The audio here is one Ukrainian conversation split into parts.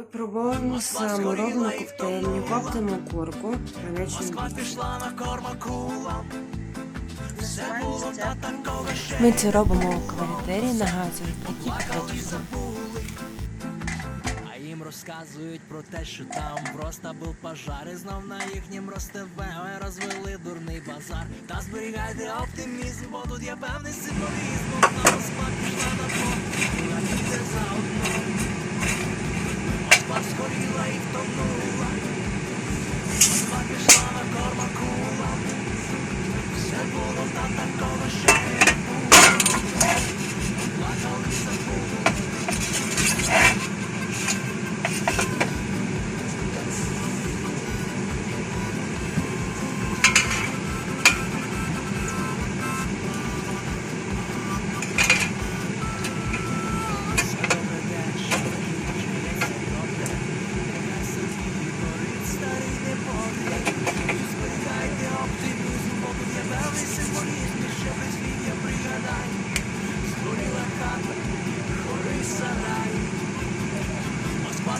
Випробуємо саморобну коктейльню, коптимо курку, гарячу. Ми це робимо у квартирі на підводиться. А їм розказують про те, що там просто був пожар І знов на їхнім ростеве розвели дурний базар. Та зберігайте оптимізм, бо тут є певний символізм. Одна Москва пішла на дно,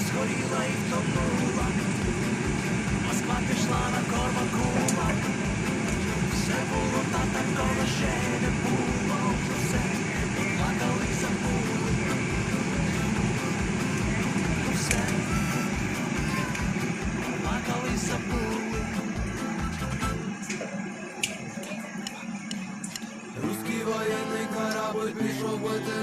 згоріла і втонула Москва пішла на Корбакула Все було та такого ще не було Все плакали і забули Все плакали і забули Руський воєнний корабль пішов бити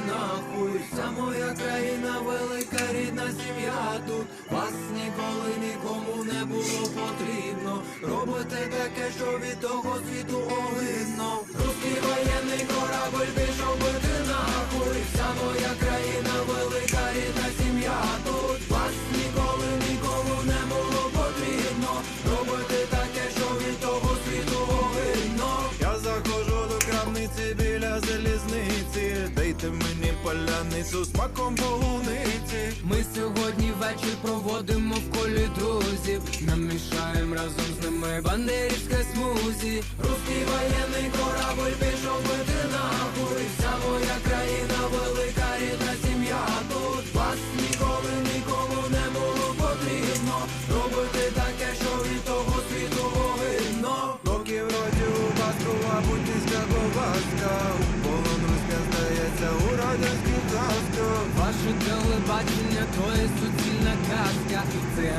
Робите таке, що від того світу огидно. Руський воєнний корабль пішов бити нахуй Вся моя країна велика рідна сім'я тут. Вас ніколи нікому не було потрібно. Робити таке, що від того світу огидно. Я заходжу до крамниці біля залізниці. Дайте мені поляницю з маком полуниці. Ми сьогодні вечір проводимо в колі друзів бандерівське смузі. Руський воєнний корабль пішов бити нахуй Вся моя країна велика рідна сім'я. Тут Вас ніколи нікому не було потрібно. Робити таке, що від того світу огидно Доки вроді у вас Баскова путінська ковбаска. Полон руська здається у радянських казках. Ваше телебачення є казка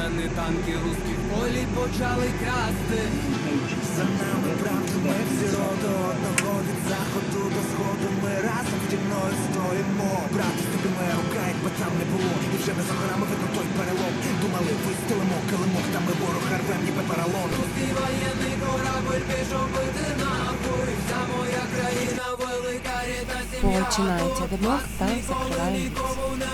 Цигани танки русські в полі почали красти За нами правда, ми всі роду одного від заходу до сходу. Ми разом стіною стоїмо. Брати ступимо рука, якби там не було. І вже не за горами видно той перелом. Думали, вистелимо килимок, та ми ворог рвем, ніби паралон. Русський воєнний корабль пішов бити нахуй Вся моя країна велика рідна сім'я Починається димок та Ніколи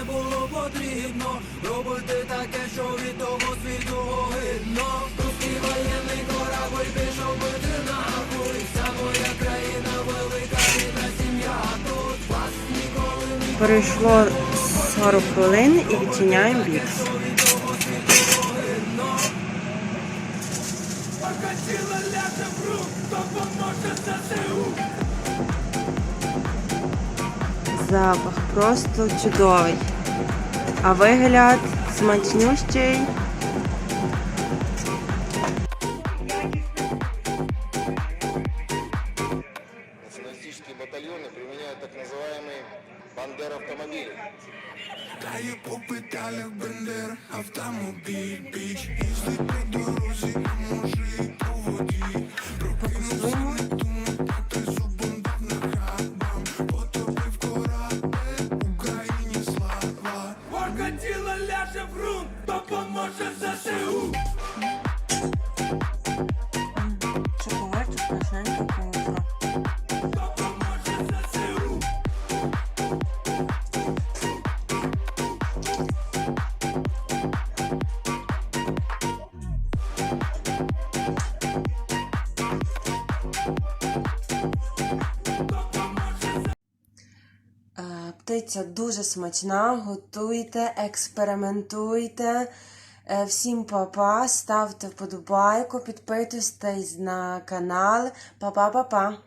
Пройшло 40 хвилин і відчиняємо бікс. Запах просто чудовий. А вигляд смачнющий. Бандер-автомобили. Тає по педалях бендер, автомобіль, біч. Їздить по дорозі, а може і по воді. Прокинувся не думай, а ти зубом Е, дуже смачна. Готуйте, експериментуйте. Е, Всім па-па, ставте вподобайку, підписуйтесь на канал. Па-па-па-па.